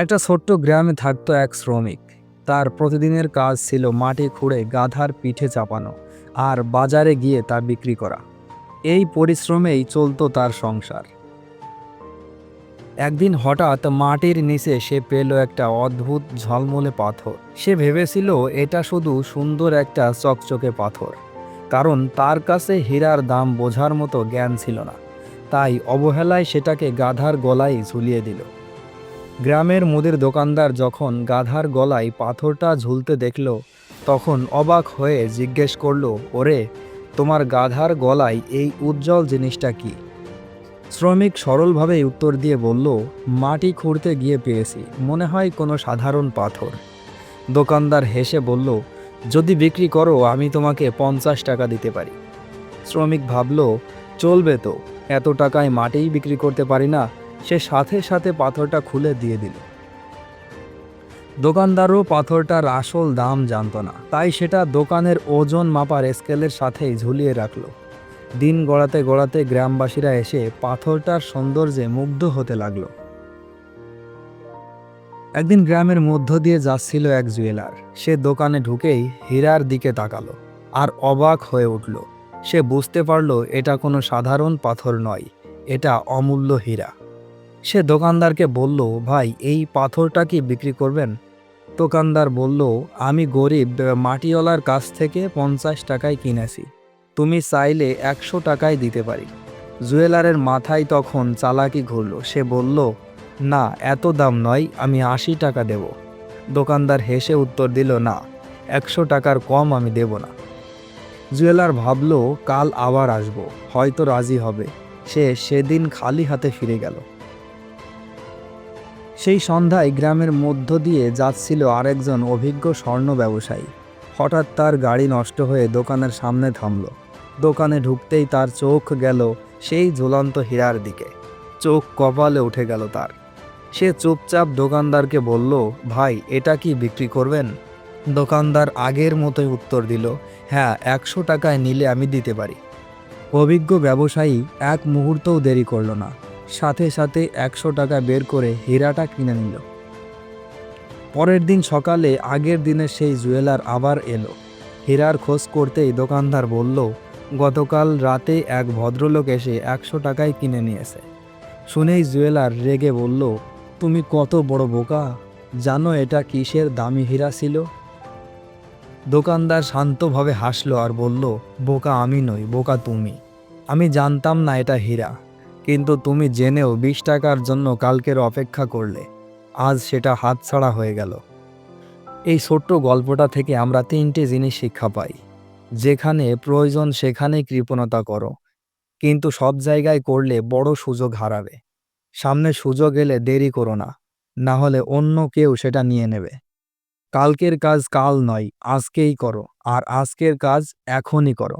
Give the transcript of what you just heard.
একটা ছোট্ট গ্রামে থাকতো এক শ্রমিক। তার প্রতিদিনের কাজ ছিল মাটি খুঁড়ে গাধার পিঠে চাপানো আর বাজারে গিয়ে তা বিক্রি করা। এই পরিশ্রমেই চলতো তার সংসার। একদিন হঠাৎ মাটির নিচে সে পেল একটা অদ্ভুত ঝলমলে পাথর। সে ভেবেছিল, এটা শুধু সুন্দর একটা চকচকে পাথর। কারণ তার কাছে হীরার দাম বোঝার মতো জ্ঞান ছিল না। তাই অবহেলায় সেটাকে গাধার গলায় ঝুলিয়ে দিল। গ্রামের মুদির দোকানদার যখন গাধার গলায় পাথরটা ঝুলতে দেখল, তখন অবাক হয়ে জিজ্ঞেস করল, ওরে, তোমার গাধার গলায় এই উজ্জ্বল জিনিসটা কি? শ্রমিক সরলভাবেই উত্তর দিয়ে বলল, মাটি খুঁড়তে গিয়ে পেয়েছি, মনে হয় কোনো সাধারণ পাথর। দোকানদার হেসে বলল, যদি বিক্রি করো, আমি তোমাকে পঞ্চাশ টাকা দিতে পারি। শ্রমিক ভাবল, চলবে তো, এত টাকায় মাটিই বিক্রি করতে পারি না সে সাথে সাথে পাথরটা খুলে দিয়ে দিল। দোকানদারও পাথরটার আসল দাম জানত না, তাই সেটা দোকানের ওজন মাপার স্কেলের সাথেই ঝুলিয়ে রাখল। দিন গড়াতে গড়াতে গ্রামবাসীরা এসে পাথরটার সৌন্দর্যে মুগ্ধ হতে লাগল। একদিন গ্রামের মধ্য দিয়ে যাচ্ছিল এক জুয়েলার। সে দোকানে ঢুকেই হীরার দিকে তাকালো আর অবাক হয়ে উঠল। সে বুঝতে পারল, এটা কোনো সাধারণ পাথর নয়, এটা অমূল্য হীরা। সে দোকানদারকে বলল, ভাই, এই পাথরটা কি বিক্রি করবেন? দোকানদার বলল, আমি গরিব, মাটিওয়ালার কাছ থেকে পঞ্চাশ টাকায় কিনেছি। তুমি চাইলে একশো টাকায় দিতে পারি। জুয়েলারের মাথায় তখন চালাকি ঘুরল। সে বলল, না, এত দাম নয়, আমি আশি টাকা দেব। দোকানদার হেসে উত্তর দিল, না, একশো টাকার কম আমি দেব না। জুয়েলার ভাবল, কাল আবার আসব, হয়তো রাজি হবে। সে সেদিন খালি হাতে ফিরে গেল। সেই সন্ধ্যায় গ্রামের মধ্য দিয়ে যাচ্ছিল আরেকজন অভিজ্ঞ স্বর্ণ ব্যবসায়ী। হঠাৎ তার গাড়ি নষ্ট হয়ে দোকানের সামনে থামল। দোকানে ঢুকতেই তার চোখ গেল সেই ঝুলন্ত হীরার দিকে। চোখ কপালে উঠে গেল তার। সে চুপচাপ দোকানদারকে বলল, ভাই, এটা কি বিক্রি করবেন? দোকানদার আগের মতোই উত্তর দিল হ্যাঁ একশো টাকায় নিলে আমি দিতে পারি। অভিজ্ঞ ব্যবসায়ী এক মুহূর্তও দেরি করল না। সাথে সাথে একশো টাকা বের করে হীরাটা কিনে নিল। পরের দিন সকালে আগের দিনের সেই জুয়েলার আবার এলো। হীরার খোঁজ করতেই দোকানদার বলল, গতকাল রাতে এক ভদ্রলোক এসে একশো টাকায় কিনে নিয়েছে। শুনেই জুয়েলার রেগে বলল, তুমি কত বড় বোকা, জানো এটা কিসের দামি হীরা ছিল? দোকানদার শান্তভাবে হাসলো আর বলল, বোকা আমি নই, বোকা তুমি। আমি জানতাম না এটা হীরা। কিন্তু তুমি জেনেও বিশ টাকার জন্য কালকের অপেক্ষা করলে। আজ সেটা হাতছাড়া হয়ে গেল। এই ছোট্ট গল্পটা থেকে আমরা তিনটে জিনিস শিক্ষা পাই। যেখানে প্রয়োজন সেখানেই কৃপণতা করো। কিন্তু সব জায়গায় করলে বড় সুযোগ হারাবে। সামনে সুযোগ এলে দেরি করো না। না হলে অন্য কেউ সেটা নিয়ে নেবে। কালকের কাজ কাল নয়, আজকেই করো। আর আজকের কাজ এখনই করো।